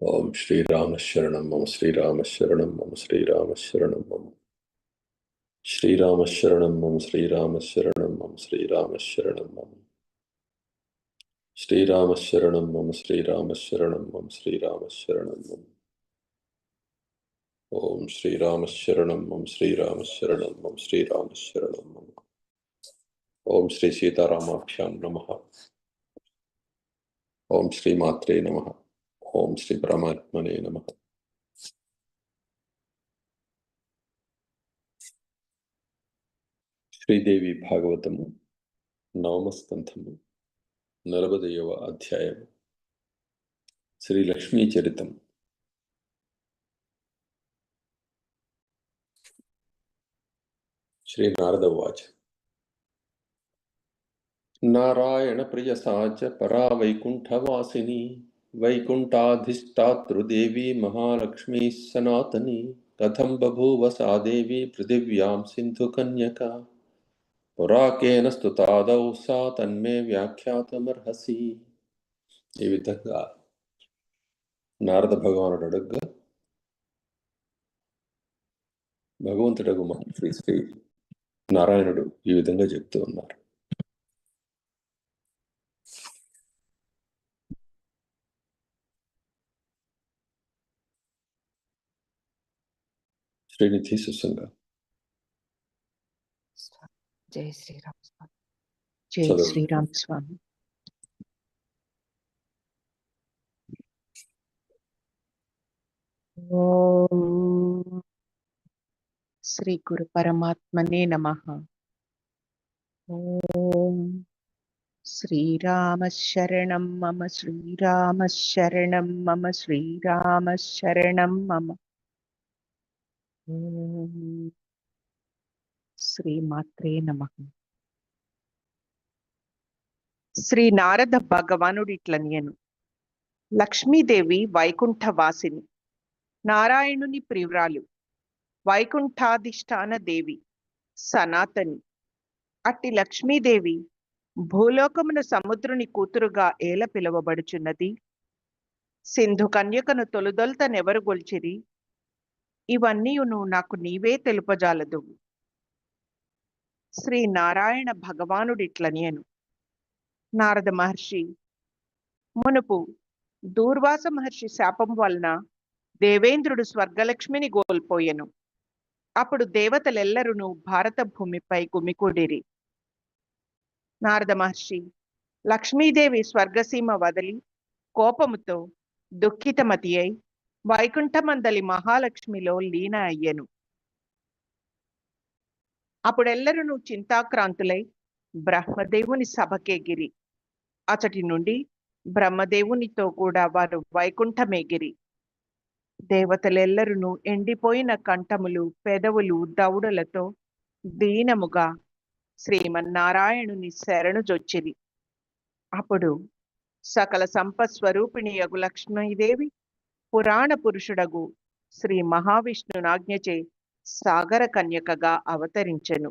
ఓం శ్రీరామ శరణం మమ శ్రీరామ శరణం మమ శ్రీరామ శరణం మమ శ్రీరామ శరణం మమ శ్రీరామ శరణం మమ శ్రీరామ శరణం మమ శ్రీరామ శరణం మమ శ్రీరామ శరణం మమ శ్రీరామ శరణం మమ ఓం శ్రీరామ శరణం మమ శ్రీరామ శరణం మమ శ్రీరామ శరణం మమ ఓం శ్రీ సీతారామాభ్యాం నమ ఓం శ్రీమాత్రే నమ ఓం శ్రీ పరమాత్మనే నమ శ్రీదేవి భాగవతము నవమస్కంధము నలభదయవ అధ్యాయము శ్రీ లక్ష్మీ చరితం శ్రీ నారద ఉవాచ నారాయణ ప్రియ సాచ పరా వైకుంఠవాసిని వైకుంఠాధిష్టాతృదేవి మహాలక్ష్మీ సనాతని కథం బభూవ సా దేవి పృథివ్యాం సింధుకన్యక. పురాకేన స్థుతాదౌ సా తన్మే వ్యాఖ్యాతమర్హసి. ఈ విధంగా నారద భగవానుడు అడుగ్గా భగవంతుడగు మహర్షి శ్రీ నారాయణుడు ఈ విధంగా చెప్తూ ఉన్నారు. శ్రీనిధి సుసంగా జై శ్రీరామ్ స్వామి జై. శ్రీరామ్ స్వామి ఓం శ్రీ గురు పరమాత్మనే నమ ఓం శ్రీరామ శరణం మమ శ్రీరామ శరణం మమ శ్రీరామ శరణం మమ శ్రీమాత్రే నమ. శ్రీ నారద భగవానుడు ఇట్లనియను లక్ష్మీదేవి వైకుంఠవాసిని. నారాయణుని ప్రియురాలు. వైకుంఠాధిష్టాన దేవి. సనాతని. అట్టి లక్ష్మీదేవి భూలోకమున సముద్రుని కూతురుగా ఏల పిలువబడుచున్నది. సింధు కన్యకను తొలుదొల్తనెవరు గొల్చిరి? ఇవన్నీయును నాకు నీవే తెలుపజాలదు. శ్రీ నారాయణ భగవానుడిట్లనియను నారద మహర్షి మునుపు దూర్వాస మహర్షి శాపం వలన దేవేంద్రుడు స్వర్గలక్ష్మిని కోల్పోయెను. అప్పుడు దేవతలెల్లరును భారత భూమిపై గుమికూడిరి. నారద మహర్షి లక్ష్మీదేవి స్వర్గసీమ వదిలి కోపముతో దుఃఖితమతి అయి వైకుంఠమందలి మహాలక్ష్మిలో లీన అయ్యెను. అప్పుడెల్లరును చింతాక్రాంతులై బ్రహ్మదేవుని సభకేగిరి అచటి నుండి బ్రహ్మదేవునితో కూడా వారు వైకుంఠమేగిరి దేవతలెల్లరును ఎండిపోయిన కంఠములు పెదవులు దౌడలతో దీనముగా శ్రీమన్నారాయణుని శరణుజొచ్చిరి అప్పుడు సకల సంపస్వరూపిణి యగు లక్ష్మీదేవి పురాణ పురుషుడగు శ్రీ మహావిష్ణునాజ్ఞచే సాగర కన్యకగా అవతరించెను.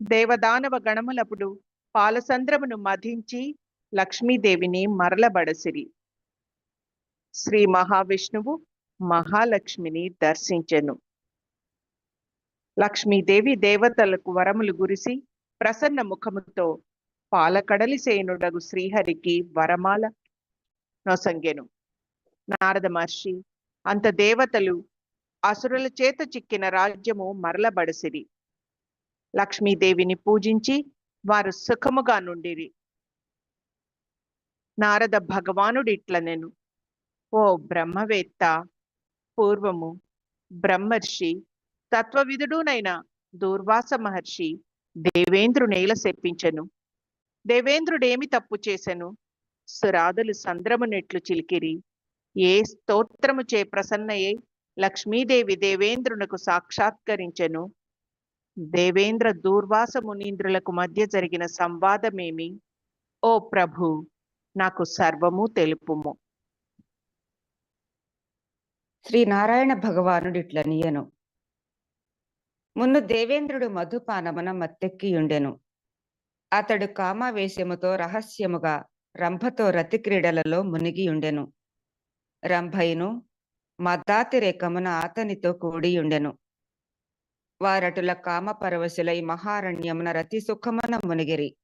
దేవదానవ గణములప్పుడు పాలసంద్రమును మధించి లక్ష్మీదేవిని మరలబడసిరి. శ్రీ మహావిష్ణువు మహాలక్ష్మిని దర్శించెను. లక్ష్మీదేవి దేవతలకు వరములు గురిసి ప్రసన్న ముఖముతో పాలకడలి సేనుడగు శ్రీహరికి వరమాల నొసంగెను నారద మహర్షి అంత దేవతలు అసురుల చేత చిక్కిన రాజ్యము మరలబడసిరి. లక్ష్మీదేవిని పూజించి వారు సుఖముగా నుండిరి. నారద భగవానుడు ఇట్లనెను ఓ బ్రహ్మవేత్త పూర్వము బ్రహ్మర్షి తత్వవిధుడునైన దూర్వాస మహర్షి దేవేంద్రునేల శప్పించెను దేవేంద్రుడేమి తప్పు చేసెను? సురాదులు సంద్రమునెట్లు చిలికిరి. ఏ స్తోత్రము చే ప్రసన్నయై లక్ష్మీదేవి దేవేంద్రునకు సాక్షాత్కరించెను. దేవేంద్ర దూర్వాస మునీంద్రులకు మధ్య జరిగిన సంవాదమేమి? ఓ ప్రభు నాకు సర్వము తెలుపుము. శ్రీ నారాయణ భగవానుడు ఇట్లనియను మున్ను దేవేంద్రుడు మధుపానమున మత్తెక్కియుండెను అతడు కామావేశముతో రహస్యముగా రంభతో రతి క్రీడలలో మునిగియుండెను రంభయును మద్దాతిరేకమున అతనితో కూడియుండెను వారటుల కామపరవశులై మహారణ్యమున రతి సుఖమున మునిగిరి.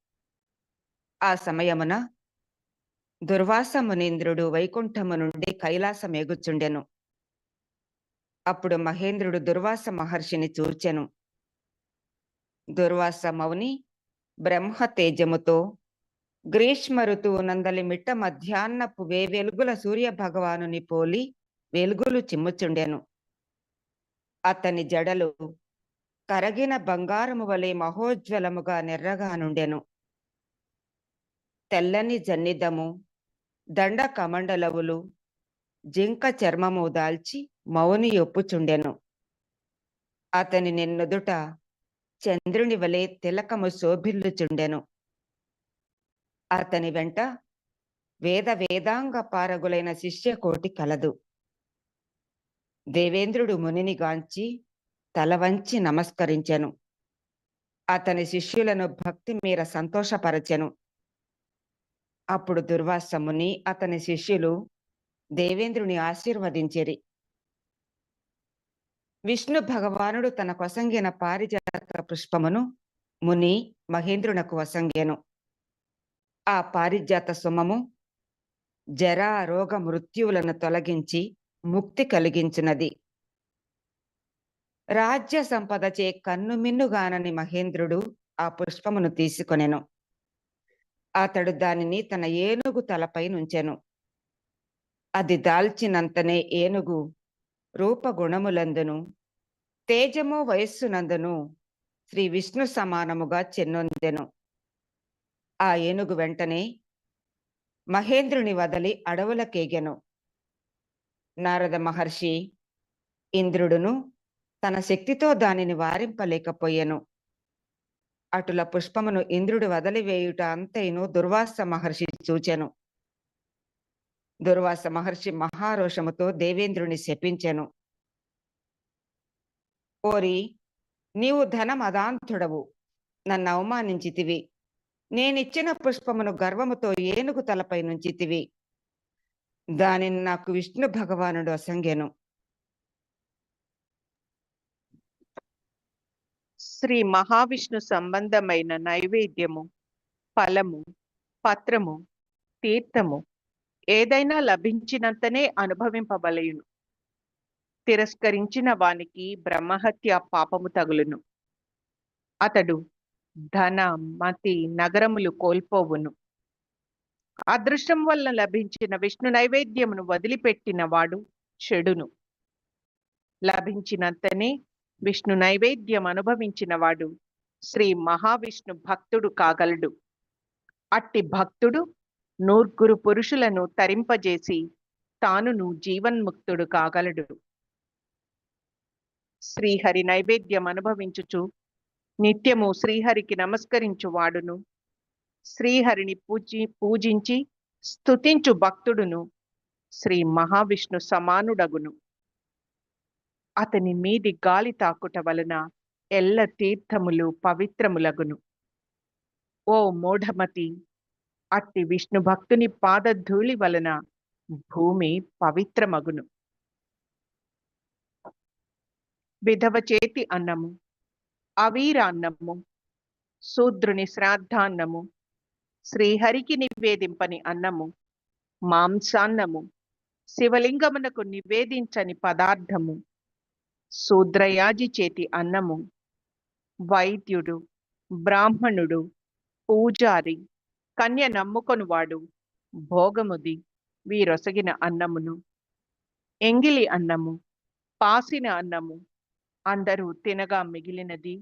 ఆ సమయమున దుర్వాస మునీంద్రుడు వైకుంఠము నుండి కైలాసమేగుచుండెను. అప్పుడు మహేంద్రుడు దుర్వాస మహర్షిని చూచెను. దుర్వాస మౌని బ్రహ్మ తేజముతో గ్రీష్మ ఋతువు నందలి మిట్ట మధ్యాహ్నపు వే వెలుగుల సూర్య భగవానుని పోలి వెలుగులు చిమ్ముచుండెను. అతని జడలు కరగిన బంగారము వలె మహోజ్వలముగా నెర్రగా నుండెను. తెల్లని జన్నిదము దండ కమండలవులు జింక చర్మము దాల్చి మౌని ఒప్పుచుండెను. అతని నిన్నుదుట చంద్రుని వలె తిలకము శోభిల్లుచుండెను. అతని వెంట వేద వేదాంగ పారగులైన శిష్యకోటి కలదు. దేవేంద్రుడు మునిని గాంచి తల వంచి నమస్కరించెను. అతని శిష్యులను భక్తి మీర సంతోషపరచెను. అప్పుడు దుర్వాస ముని అతని శిష్యులు దేవేంద్రుని ఆశీర్వదించిరి. విష్ణు భగవానుడు తన కొసంగిన పారిజాత పుష్పమును ముని మహేంద్రునకు వసంగెను. ఆ పారిజాత సుమము జరా రోగ మృత్యువులను తొలగించి ముక్తి కలిగించినది. రాజ్య సంపదచే కన్నుమిన్నుగానని మహేంద్రుడు ఆ పుష్పమును తీసుకొనెను. అతడు దానిని తన ఏనుగు తలపై నుంచెను. అది దాల్చినంతనే ఏనుగు రూపగుణములందును తేజము వయస్సునందును శ్రీ విష్ణు సమానముగా చెన్నొందెను. ఆ ఏనుగు వెంటనే మహేంద్రుని వదలి అడవులకేగెను. నారద మహర్షి ఇంద్రుడును తన శక్తితో దానిని వారింపలేకపోయెను. అటుల పుష్పమును ఇంద్రుడు వదిలివేయుట అంతైను దుర్వాస మహర్షి చూచెను. దుర్వాస మహర్షి మహారోషముతో దేవేంద్రుని శపించెను. ఓరి నీవు ధనమదాంతుడవు. నన్ను అవమానించితివి. నేనిచ్చిన పుష్పమును గర్వముతో ఏనుగు తలపై నుంచితివి. దానిని నాకు విష్ణు భగవానుడు అసంగెను. శ్రీ మహావిష్ణు సంబంధమైన నైవేద్యము ఫలము పత్రము తీర్థము ఏదైనా లభించినంతనే అనుభవింపబలయును తిరస్కరించిన వానికి బ్రహ్మహత్య పాపము తగులును. అతడు ధన మతి నగరములు కోల్పోవును. అదృష్టం వల్ల లభించిన విష్ణు నైవేద్యమును వదిలిపెట్టిన వాడు చెడును. లభించినంతనే విష్ణు నైవేద్యం అనుభవించిన వాడు శ్రీ మహావిష్ణు భక్తుడు కాగలడు. అట్టి భక్తుడు నూర్గురు పురుషులను తరింపజేసి తానును జీవన్ముక్తుడు కాగలడు. శ్రీహరి నైవేద్యం అనుభవించుచు నిత్యము శ్రీహరికి నమస్కరించు వాడును శ్రీహరిని పూజి పూజించి స్తుతించు భక్తుడును. శ్రీ మహావిష్ణు సమానుడగును. అతని మీది గాలి తాకుట వలన ఎల్ల తీర్థములు పవిత్రములగును. ఓ మూఢమతి అట్టి విష్ణు భక్తుని పాదధూళి వలన భూమి పవిత్రమగును. విధవ చేతి అన్నము అవీరాన్నము శూద్రుని శ్రాద్ధాన్నము శ్రీహరికి నివేదింపని అన్నము మాంసాన్నము శివలింగమునకు నివేదించని పదార్థము శూద్రయాజి చేతి అన్నము వైద్యుడు బ్రాహ్మణుడు పూజారి కన్య నమ్ముకొనువాడు భోగముది వీరొసగిన అన్నమును ఎంగిలి అన్నము పాసిన అన్నము అందరూ తినగా మిగిలినది.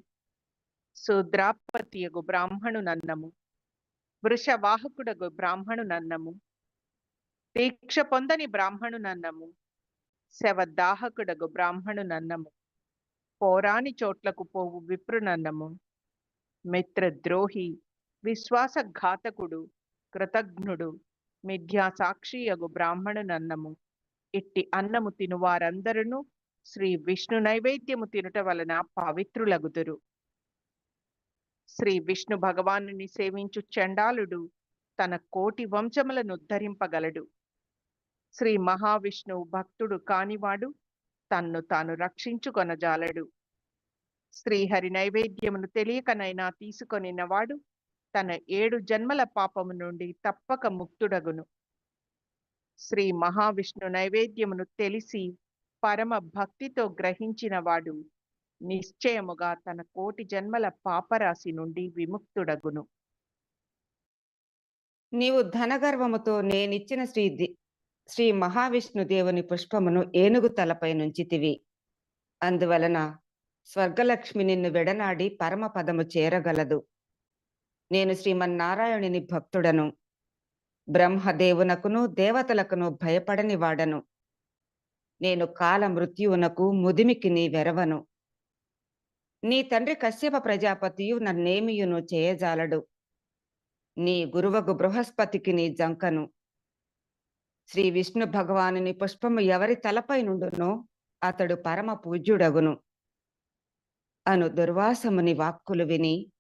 శూద్రాపతియగు బ్రాహ్మణునన్నము వృషవాహకుడగు బ్రాహ్మణునన్నము దీక్ష పొందని బ్రాహ్మణునన్నము శవదాహకుడగు బ్రాహ్మణునన్నము పోరాని చోట్లకు పోవు విప్రునన్నము మిత్రద్రోహి విశ్వాసఘాతకుడు కృతజ్ఞుడు మిథ్యా సాక్షియగు బ్రాహ్మణునన్నము ఇట్టి అన్నము తినువారందరును శ్రీ విష్ణు నైవేద్యము తినుట వలన పవిత్రులగుదురు. శ్రీ విష్ణు భగవానుని సేవించు చండాలుడు తన కోటి వంశములను ఉద్ధరింపగలడు. శ్రీ మహావిష్ణువు భక్తుడు కానివాడు తన్ను తాను రక్షించుకొనజాలడు. శ్రీహరి నైవేద్యమును తెలియకనైనా తీసుకొనినవాడు తన ఏడు జన్మల పాపము నుండి తప్పక ముక్తుడగును. శ్రీ మహావిష్ణు నైవేద్యమును తెలిసి పరమ భక్తితో గ్రహించినవాడు నిశ్చయముగా తన కోటి జన్మల పాపరాశి నుండి విముక్తుడగును. నీవు ధనగర్వముతో నేనిచ్చిన శ్రీ ది- శ్రీ మహావిష్ణు దేవుని పుష్పమును ఏనుగు తలపై నుంచితివి. అందువలన స్వర్గలక్ష్మి నిన్ను వెడనాడి పరమపదము చేరగలదు. నేను శ్రీమన్నారాయణుని భక్తుడను. బ్రహ్మదేవునకును దేవతలకును భయపడని వాడను నేను కాల మృత్యువునకు ముదిమికి నీ వెరవను. నీ తండ్రి కశ్యప ప్రజాపతియు నన్నేమియును చేయజాలడు. నీ గురువగు బృహస్పతికి నీ జంకను. శ్రీ విష్ణు భగవానుని పుష్పము ఎవరి తలపై నుండునో అతడు పరమ పూజ్యుడగును. అను దుర్వాసముని వాక్కులు విని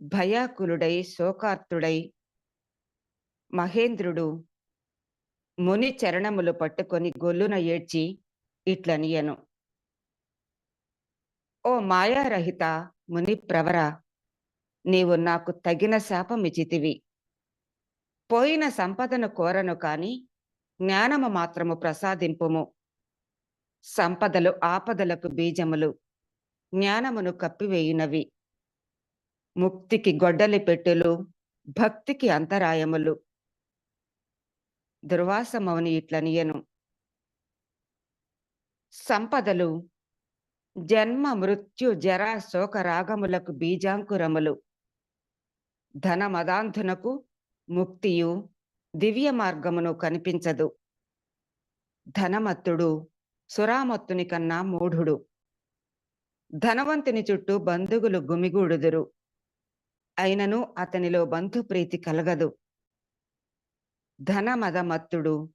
భయాకులుడై శోకార్తుడై మహేంద్రుడు ముని చరణములు పట్టుకొని గొల్లున ఏడ్చి ఇట్లనియను. ఓ మాయారహిత ముని ప్రవర నీవు నాకు తగిన శాపమిచితివి పోయిన సంపదను కోరను కాని జ్ఞానము మాత్రము ప్రసాదింపుము. సంపదలు ఆపదలకు బీజములు జ్ఞానమును కప్పివేయునవి. ముక్తికి గొడ్డలి పెట్టులు భక్తికి అంతరాయములు. దుర్వాసమవని ఇట్లనియను సంపదలు జన్మ మృత్యు జరా శోక రాగములకు బీజాంకురములు. ధనమదాంధునకు ముక్తియు దివ్య మార్గమును కనిపించదు. ధనమత్తుడు సురామత్తుని కన్నా మూఢుడు. ధనవంతుని చుట్టూ బంధువులు గుమిగూడుదురు. అయినను అతనిలో బంధుప్రీతి కలగదు. ధనమదమత్తుడు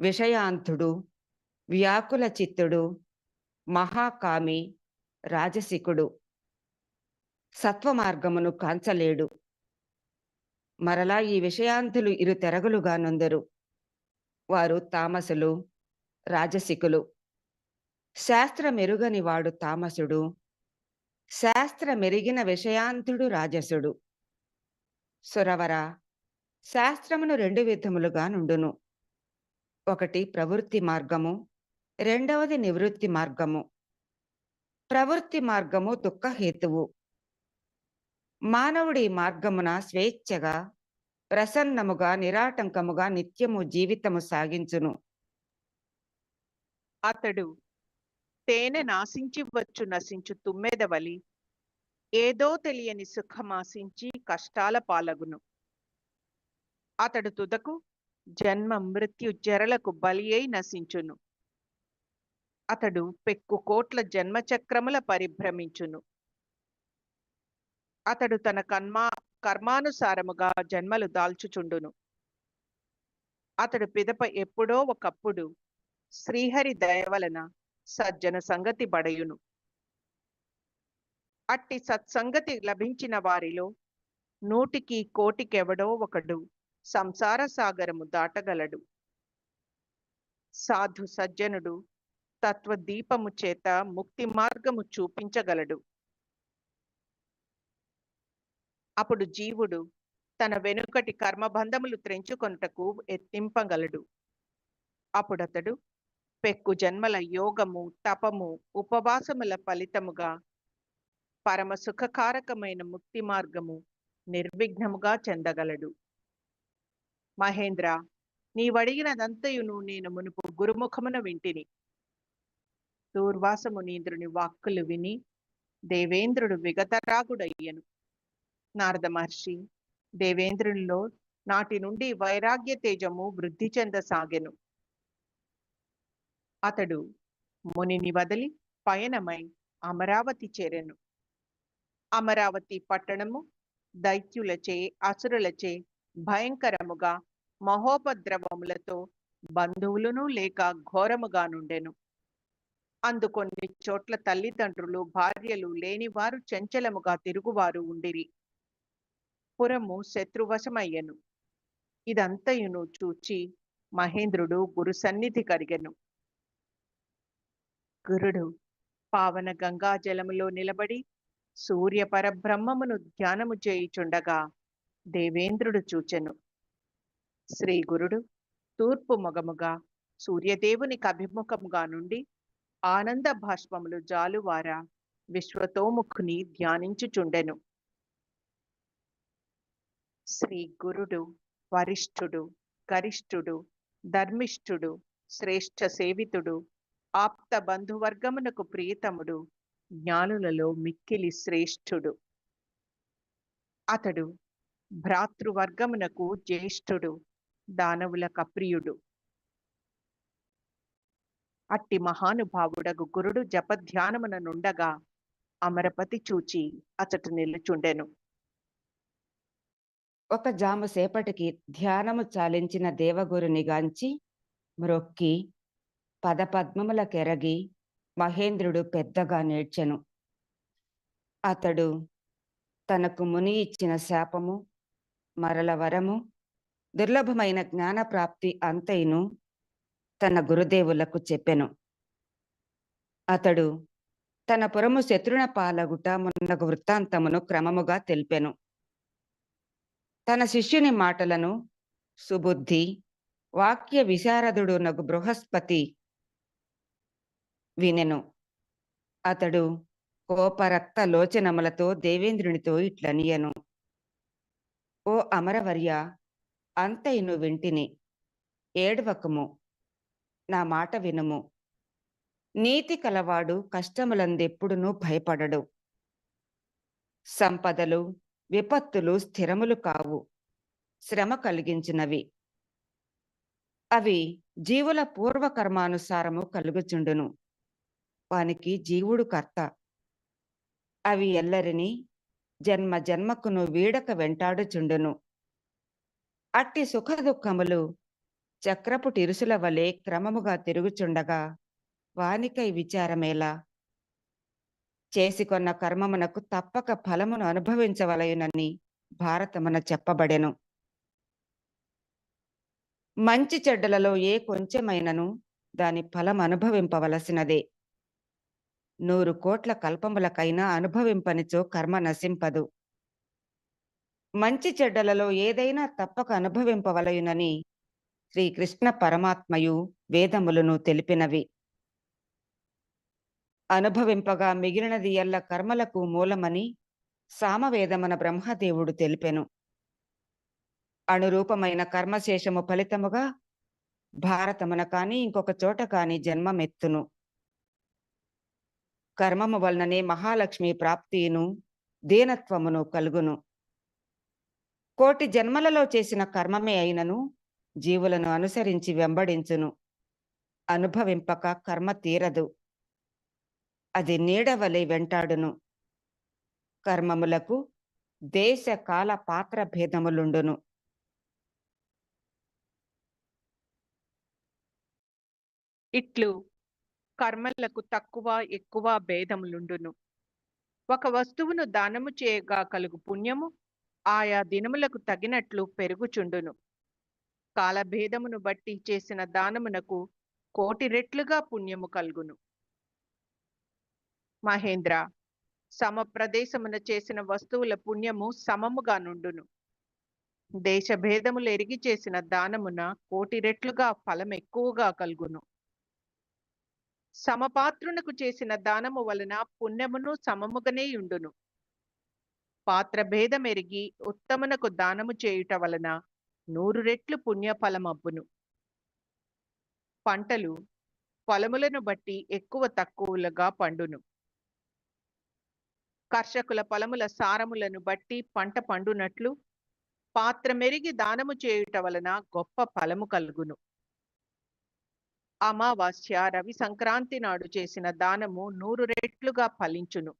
విషయాంతుడు వ్యాకుల చిత్తుడు మహాకామి రాజసికుడు సత్వమార్గమును కాంచలేడు. మరలా ఈ విషయాంతులు ఇరు తెరగులుగా నొందరు. వారు తామసులు రాజసికులు శాస్త్రమెరుగని వాడు తామసుడు శాస్త్రమెరిగిన విషయాంతుడు రాజసుడు. సురవర శాస్త్రమును రెండు విధములుగా నుండును. ఒకటి ప్రవృత్తి మార్గము రెండవది నివృత్తి మార్గము. ప్రవృత్తి మార్గము దుఃఖహేతువు మానవుడి మార్గమున స్వేచ్ఛగా ప్రసన్నముగా నిరాటంకముగా నిత్యము జీవితము సాగించును. అతడు తేనె నాశించి వచ్చు నశించు తుమ్మెదవలి. ఏదో తెలియని సుఖమాశించి కష్టాల పాలగును. అతడు తుదకు జన్మ మృత్యు జరలకు బలి అయి నశించును. అతడు పెక్కు కోట్ల జన్మచక్రముల పరిభ్రమించును. అతడు తన కర్మా కర్మానుసారముగా జన్మలు దాల్చుచుండును. అతడు పిదప ఎప్పుడో ఒకప్పుడు శ్రీహరి దయవలన సజ్జన సంగతి బడయును. అట్టి సత్సంగతి లభించిన వారిలో నూటికి కోటికెవడో ఒకడు సంసార సాగరము దాటగలడు. సాధు సజ్జనుడు తత్వదీపము చేత ముక్తి మార్గము చూపించగలడు. అప్పుడు జీవుడు తన వెనుకటి కర్మబంధములు త్రెంచుకొనుటకు ఎత్తింపగలడు అప్పుడతడు పెక్కు జన్మల యోగము తపము ఉపవాసముల ఫలితముగా పరమ సుఖకారకమైన ముక్తి మార్గము నిర్విఘ్నముగా చెందగలడు. మహేంద్ర నీవడిగినదంతయును నేను మునుపు గురుముఖమున వింటిని. దూర్వాసమునీంద్రుని వాక్కులు విని దేవేంద్రుడు విగతరాగుడయ్యను. నారద మహర్షి దేవేంద్రునిలో నాటి నుండి వైరాగ్య తేజము వృద్ధి చెందసాగెను. అతడు మునిని వదిలి పయనమై అమరావతి చేరెను. అమరావతి పట్టణము దైత్యులచే అసురులచే భయంకరముగా మహోపద్రవములతో బంధువులను లేక ఘోరముగా నుండెను. అందుకొన్ని చోట్ల తల్లిదండ్రులు భార్యలు లేనివారు చంచలముగా తిరుగువారు ఉండిరి. పురము శత్రువశమయ్యను. ఇదంతయును చూచి మహేంద్రుడు గురు సన్నిధి కరిగెను. గురుడు పావన గంగా జలములో నిలబడి సూర్య పరబ్రహ్మమును ధ్యానము చేయుచుండగా దేవేంద్రుడు చూచెను. శ్రీ గురుడు తూర్పు మొగముగా సూర్యదేవునికి అభిముఖముగా నుండి ఆనంద భాష్పములు జాలువారా విశ్వతోముఖుని ధ్యానించుచుండెను. శ్రీ గురుడు వరిష్ఠుడు గరిష్ఠుడు ధర్మిష్ఠుడు శ్రేష్ఠ సేవితుడు ఆప్త బంధువర్గమునకు ప్రియతముడు జ్ఞానులలో మిక్కిలి శ్రేష్ఠుడు. అతడు భ్రాతృవర్గమునకు జ్యేష్ఠుడు దానవుల కప్రియుడు అట్టి మహానుభావుడగు గురుడు జపధ్యానమున నుండగా అమరపతి చూచి అచట నిలుచుండెను. ఒక జాము సేపటికి ధ్యానము చాలించిన దేవగురుని గాంచి మ్రొక్కి పదపద్మముల కెరగి మహేంద్రుడు పెద్దగా నేర్చెను. అతడు తనకు ముని ఇచ్చిన శాపము మరల వరము దుర్లభమైన జ్ఞానప్రాప్తి అంతైను తన గురుదేవులకు చెప్పెను. అతడు తన పురము శత్రున పాలగుట మున్నగు వృత్తాంతమును క్రమముగా తెలిపెను. తన శిష్యుని మాటలను సుబుద్ధి వాక్య విశారదుడు నగు బృహస్పతి వినెను. అతడు కోపరక్త లోచనములతో దేవేంద్రునితో ఇట్లనియను. ఓ అమరవర్య అంతయును వింటిని. ఏడవకము. నా మాట వినుము. నీతి కలవాడు కష్టములందెప్పుడునూ భయపడడు. సంపదలు విపత్తులు స్థిరములు కావు. శ్రమ కలిగించినవి. అవి జీవుల పూర్వకర్మానుసారము కలుగుచుండును. వానికి జీవుడు కర్త. అవి ఎల్లరిని జన్మ జన్మకును వీడక వెంటాడుచుండును. అట్టి సుఖదుఖములు చక్రపు టిరుసుల వలె క్రమముగా తిరుగుచుండగా వానికై విచారమేలా? చేసికొన్న కర్మమునకు తప్పక ఫలమును అనుభవించవలయునని భారతమున చెప్పబడెను. మంచి చెడ్డలలో ఏ కొంచెమైనను దాని ఫలం అనుభవింపవలసినదే నూరు కోట్ల కల్పములకైనా అనుభవింపనిచో కర్మ నశింపదు. మంచి చెడ్డలలో ఏదైనా తప్పక అనుభవింపవలయునని శ్రీకృష్ణ పరమాత్మయు వేదములను తెలిపినవి. అనుభవింపగా మిగిలినది ఎల్ల కర్మలకు మూలమని సామవేదమన బ్రహ్మదేవుడు తెలిపెను. అణురూపమైన కర్మశేషము ఫలితముగా భారతమున కాని ఇంకొక చోట కాని జన్మమెత్తును. కర్మము వలననే మహాలక్ష్మి ప్రాప్తియును దీనత్వమును కలుగును. కోటి జన్మలలో చేసిన కర్మమే అయినను జీవులను అనుసరించి వెంబడించును. అనుభవింపక కర్మ తీరదు. అది నీడవలె వెంటాడును. కర్మములకు దేశ కాల పాత్ర భేదములుండును. ఇట్లు కర్మలకు తక్కువ ఎక్కువ భేదములుండును. ఒక వస్తువును దానము చేయగా కలుగు పుణ్యము ఆయా దినములకు తగినట్లు పెరుగుచుండును. కాలభేదమును బట్టి చేసిన దానమునకు కోటి రెట్లుగా పుణ్యము కలుగును. మహేంద్ర సమ ప్రదేశమున చేసిన వస్తువుల పుణ్యము సమముగా నుండును. దేశభేదములు ఎరిగి చేసిన దానమున కోటి రెట్లుగా ఫలం ఎక్కువగా కలుగును. సమపాత్రునకు చేసిన దానము వలన పుణ్యమును సమముగనే ఉండును. పాత్ర భేదమెరిగి ఉత్తమునకు దానము చేయుట వలన నూరు రెట్లు పుణ్యఫలమబ్బును పంటలు పొలములను బట్టి ఎక్కువ తక్కువలుగా పండును. కర్షకుల పొలముల సారములను బట్టి పంట పండునట్లు పాత్ర మెరిగి దానము చేయుట వలన గొప్ప ఫలము కలుగును. అమావాస్య రవి సంక్రాంతి నాడు చేసిన దానము నూరు రెట్లుగా ఫలించును.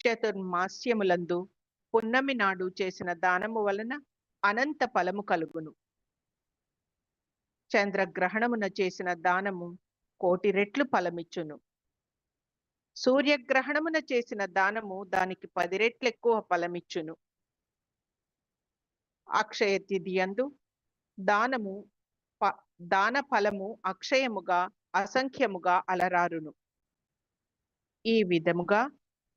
చతుర్మాస్యములందు పున్నమి నాడు చేసిన దానము వలన అనంత ఫలము కలుగును. చంద్రగ్రహణమున చేసిన దానము కోటి రెట్లు ఫలమిచ్చును. సూర్యగ్రహణమున చేసిన దానము దానికి పది రెట్లు ఎక్కువ ఫలమిచ్చును. అక్షయ తిథియందు దానము దాన ఫలము అక్షయముగా అసంఖ్యముగా అలరారును. ఈ విధముగా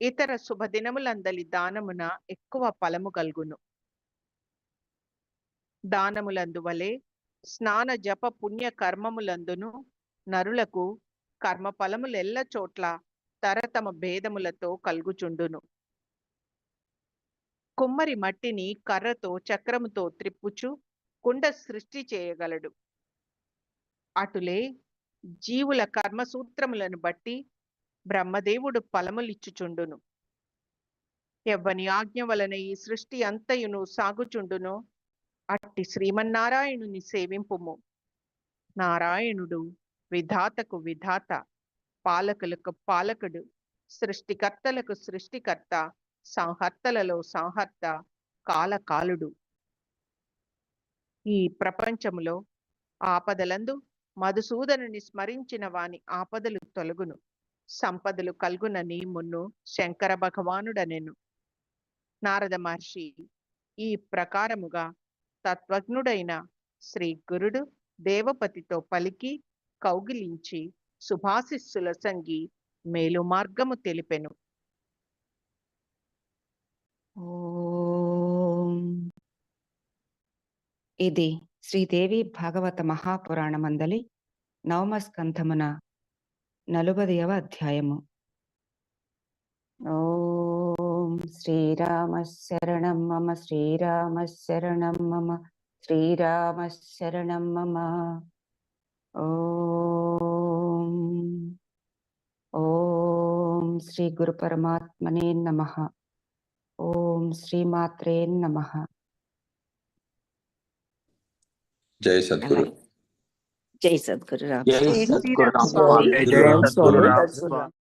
ఇతర శుభదినములందలి దానమున ఎక్కువ ఫలము కలుగును దానములందువలే స్నాన జప పుణ్య కర్మములందును నరులకు కర్మ ఫలములెల్ల చోట్ల తరతమ భేదములతో కలుగుచుండును. కుమ్మరి మట్టిని కర్రతో చక్రముతో త్రిప్పుచు కుండ సృష్టి చేయగలడు. అటులే జీవుల కర్మసూత్రములను బట్టి బ్రహ్మదేవుడు ఫలములిచ్చుచుండును. ఎవ్వని ఆజ్ఞ వలన ఈ సృష్టి అంతయును సాగుచుండును అట్టి శ్రీమన్నారాయణుని సేవింపుము. నారాయణుడు విధాతకు విధాత పాలకులకు పాలకుడు సృష్టికర్తలకు సృష్టికర్త సంహర్తలలో సంహర్త కాలకాలుడు. ఈ ప్రపంచములో ఆపదలందు మధుసూదనుని స్మరించిన వాని ఆపదలు తొలగును. సంపదలు కల్గునని మున్ను శంకర భగవానుడనెను. నారద మహర్షి ఈ ప్రకారముగా తత్వజ్ఞుడైన శ్రీ గురుడు దేవపతితో పలికి కౌగిలించి సుభాశిస్సుల సంగి మేలు మార్గము తెలిపెను. ఇది శ్రీదేవి భాగవత మహాపురాణమందలి నవమ స్కంధమున నలుబదవ అధ్యాయము ఓం శ్రీరామ శరణం మమ శ్రీరామ శరణం మమ శ్రీరామ శరణం మమ ఓం ఓం శ్రీ గురు పరమాత్మనే నమః ఓం శ్రీమాత్రే నమః జై సద్గురు జై సద్గురు రామ్ జై జై సద్గురు శ్రీరామ్ రామ్ స్వామి.